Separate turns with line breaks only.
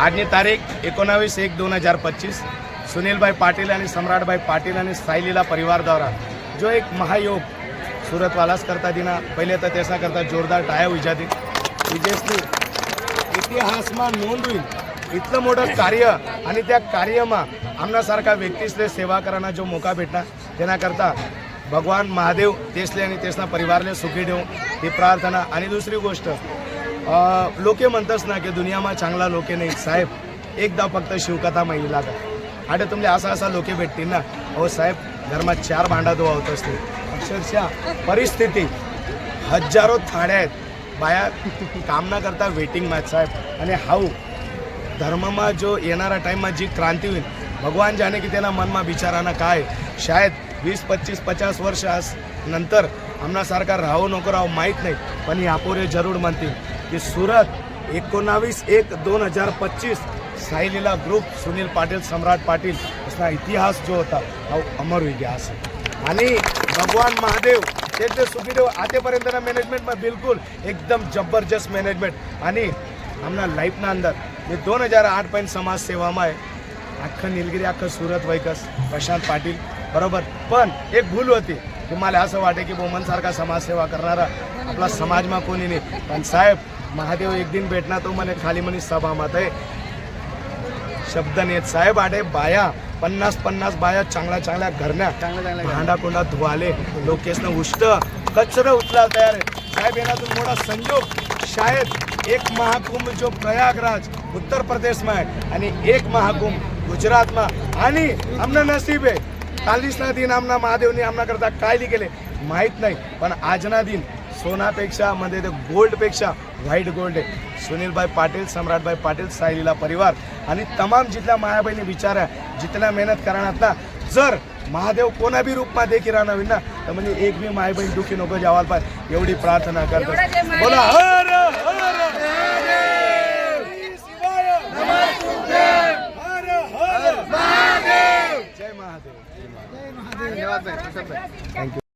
आजची तारीख एकोणावीस एक दोन हजार पच्चीस. सुनीलभाई पाटील आणि सम्राटभाई पाटील आणि सायलीला परिवार द्वारा जो एक महायोग सुरतवालाच करता दिना पहिले तर त्याचा करता जोरदार टाळ्या विजाती विजेसनी इतिहासमा नोंद होईल. इतलं मोठं कार्य आणि त्या कार्यमा आमनासारखा व्यक्तीसले सेवा करायला जो मोका भेटणार त्यांना भगवान महादेव तेसले आणि तेसना परिवारले सुखी ठेवू ही प्रार्थना. आणि दुसरी गोष्ट लोके म्हणतच ना की दुनियामा चांगला लोके नाही साहेब. एकदा फक्त शिवकथा महिला का तुमले असा असा लोके भेटतील ना. अहो साहेब धर्मात चार भांडा तो होत असते अक्षरशः परिस्थिती. हजारो थाड्या आहेत. बाया काम न करता वेटिंग मॅच साहेब. आणि हाऊ धर्ममा जो येणारा टाईममा जी क्रांती होईल भगवान जाने की त्यांना मनमा विचाराना काय? शायद वीस पच्चीस पचास वर्ष नंतर आमनासारखा राहू नको राहू माहीत नाही. पण यापोरे जरूर म्हणतील की सुरत एकोणावीस एक दोन हजार पच्चीस साईलीला ग्रुप सुनील पाटील सम्राट पाटील असा इतिहास जो होता हा अमर इतिहास आहे. आणि भगवान महादेव त्यांचे सुखीदेव आतेपर्यंत मॅनेजमेंट बिलकुल एकदम जबरदस्त मॅनेजमेंट आणि અને लाईफ ना अंदर જે दोन हजार आठ पर्यंत समाज आहे આખા निलगिरी આખા सुरत वैकस प्रशांत पाटील बरोबर. पण एक भूल होती की मला असं वाटे की बोमनसारखा समाजसेवा करणारा आपला समाजमा कोणी नाही. पण साहेब महादेव एक दिन भेटणार तो म्हणे खाली म्हणे सभा मात आहे. शब्द नेत साहेब आडे बाया पन्नास पन्नास बाया चांगल्या चांगल्या घरण्या भांडा कोंडा धुवाले लोकेशनं उष्ट कचरं उचलायला तयार आहे. साहेब येण्यातून मोठा संयोग शायद एक महाकुंभ जो प्रयागराज उत्तर प्रदेशમાં आहे. आणि एक महाकुंभ गुजरातમાં आणि आमना नसीब आहे. कालीसना दिन आमना महादेवनी आमना करता काय केले. माहीत नाही पण आजना दिन सोनापेक्षा मध्ये ते गोल्डपेक्षा व्हाईट गोल्ड आहे सुनीलभाई पाटील सम्राटभाई पाटील सायलीला परिवार आणि तमाम जिथल्या मायाबाईने विचारा जिथल्या मेहनत करण्यात ना जर महादेव कोणा बी रूपमा देखील राहणार होईल ना तर म्हणजे एक बी मायबहीण दुखी नको जावायला पाहिजे एवढी प्रार्थना करतो
माय-
बोला हर हर जय महादेव थँक्यू